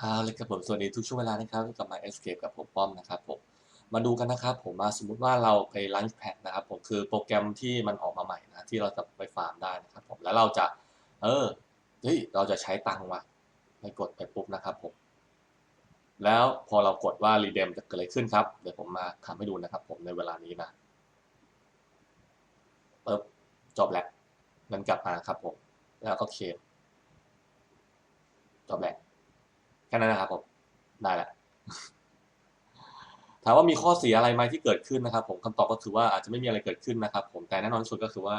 เอาเลยครับผมสวัสดีทุกช่วงเวลานะครับกลับมา Escape กับผมป้อมนะครับผมมาดูกันนะครับผมมาสมมุติว่าเราไป Launchpad นะครับผมคือโปรแกรมที่มันออกมาใหม่นะที่เราจะไปฟาร์มได้นะครับผมแล้วเราจะเออเฮ้ยเราจะใช้ตังค์ว่ะไปกดไปปุ๊บนะครับผมแล้วพอเรากดว่า redeem จะเกิดอะไรขึ้นครับ เดี๋ยวผมมาทำให้ดูนะครับผมในเวลานี้นะปึ๊บจบแล้วเงินกลับมาครับผมแล้วก็เคลมจบแล้ว แค่นั้นนะครับผมได้แหละถามว่ามีข้อเสียอะไรไหมที่เกิดขึ้นนะครับ ผมคำตอบก็คือว่าอาจจะไม่มีอะไรเกิดขึ้นนะครับ ผมแต่แน่นอนสุดก็คือว่า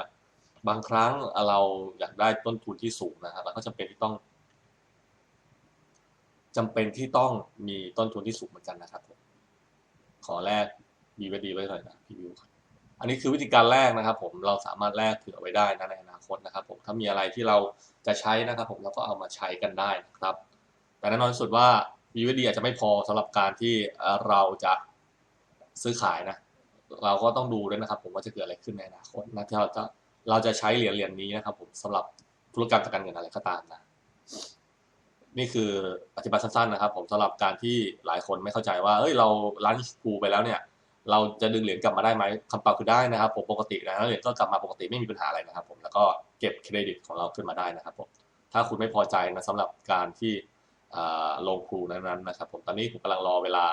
บางครั้งเราอยากได้ต้นทุนที่สูงนะครับเราก็จำเป็นที่ต้องจำเป็นที่ต้องมีต้นทุนที่สูงเหมือนกันนะครับผมขอแรกมีไว้ดีไว้หน่อยนะพี่วิวอันนี้คือวิธีการแรกนะครับ ผมเราสามารถแลกเผื่อไว้ได้นะในอนาคตนะครับ ผมถ้ามีอะไรที่เราจะใช้นะครับ ผมเราก็เอามาใช้กันได้นะครับ แต่แน่นอนสุดว่า USD อาจจะไม่พอสำหรับการที่เราจะซื้อขายนะ เราก็ต้องดูด้วยนะครับ ผมว่าจะเกิดอะไรขึ้นในอนาคตนะที่เราจะเราจะใช้เหรียญเหรียญนี้นะครับ ผมสำหรับธุรกรรมทางการเงินอะไรก็ตามนะ นี่คืออธิบายสั้นๆนะครับ ผมสำหรับการที่หลายคนไม่เข้าใจว่าเอ้ยเราล้านกูไปแล้วเนี่ย เราจะดึงเหรียญกลับมาได้ไหมคำตอบคือได้นะครับ ผมปกตินะเหรียญก็กลับมาปกติไม่มีปัญหาอะไรนะครับ ผมแล้วก็เก็บเครดิตของเราขึ้นมาได้นะครับ ผมถ้าคุณไม่พอใจนะสำหรับการที่ ลงครูนั้นๆนะครับ ผมตอนนี้ผมกำลังรอเวลา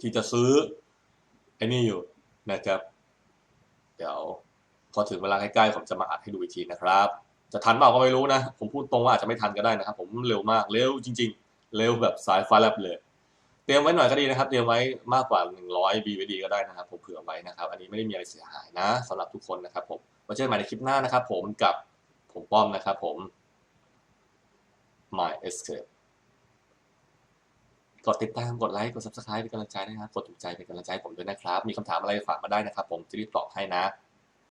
ที่จะซื้อไอ้นี่อยู่นะครับ เดี๋ยวพอถึงเวลาใกล้ๆผมจะมาอัดให้ดูอีกทีนะครับ จะทันเปล่าก็ไม่รู้นะ ผมพูดตรงว่าอาจจะไม่ทันก็ได้นะครับ ผมเร็วมากเร็วจริง ๆ เร็วแบบสายฟ้าแลบเลยเตรียมไว้หน่อยก็ดีนะครับ เตรียมไว้มากกว่า 100 BVD ก็ได้นะครับ ผมเผื่อไว้นะครับ อันนี้ไม่ได้มีอะไรเสียหายนะสำหรับทุกคนนะครับผมมาเจอกันใหม่ในคลิปหน้านะครับ ผมกับผมป้อมนะครับ ผม My Escape กดติดตาม กดไลค์ กด subscribe เป็นกำลังใจนะครับ กดถูกใจเป็นกำลังใจผมด้วยนะครับ มีคำถามอะไรฝากมาได้นะครับ ผมจะรีบตอบให้นะ